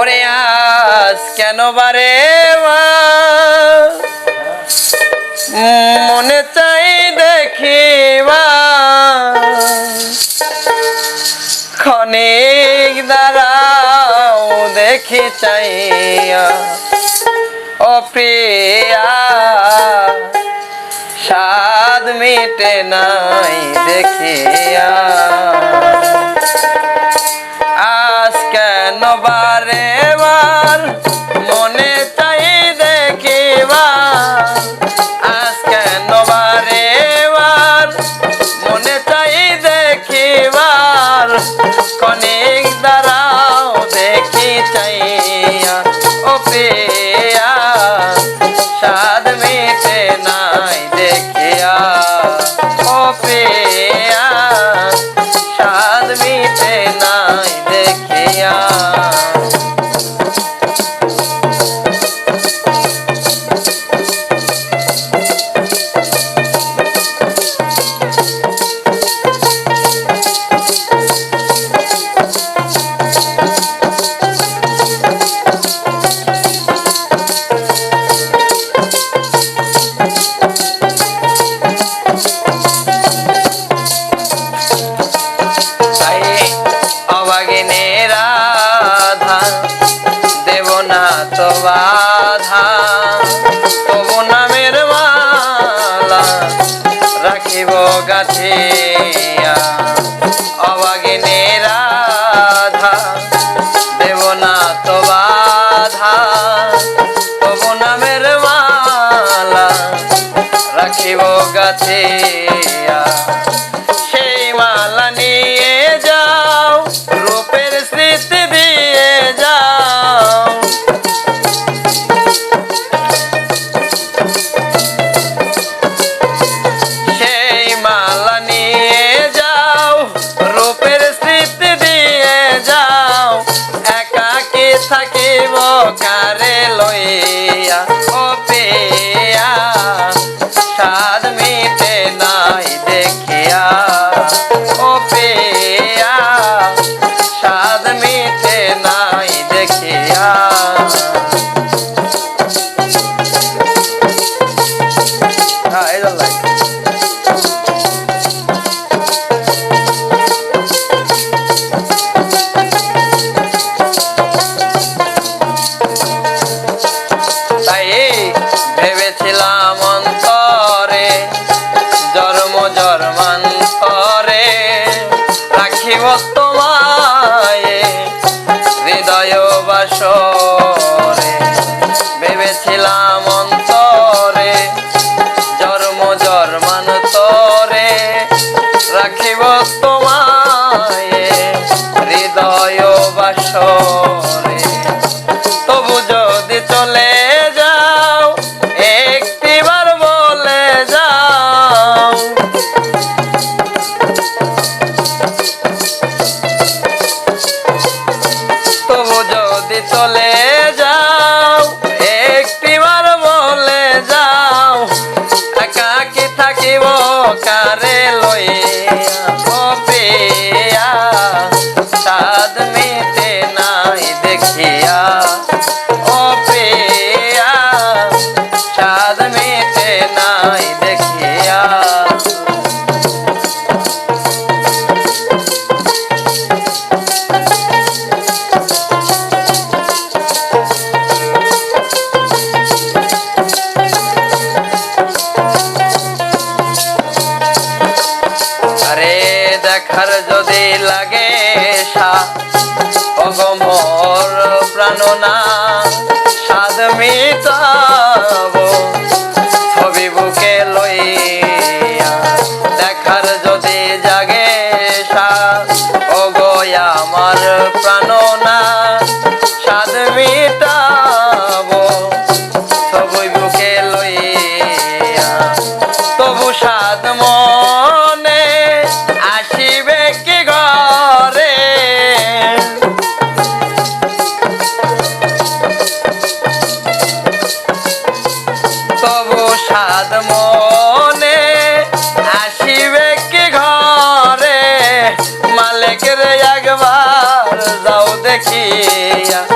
ওরে আজ কেন বারে মনে চাই দেখিবা খনিক দ্বারা দেখি চাই ও সাদ মিটে নাই দেখিয়া আজ কেন বা মনে চাই দেখিবা আজকে নবারে মনে চাই দেখিবার কনেক দ্বারাও দেখি চাইয়া। ও чего стола চলে দেখার যদি লাগে অগমর প্রাণনা সাদমিতা দেখিয়া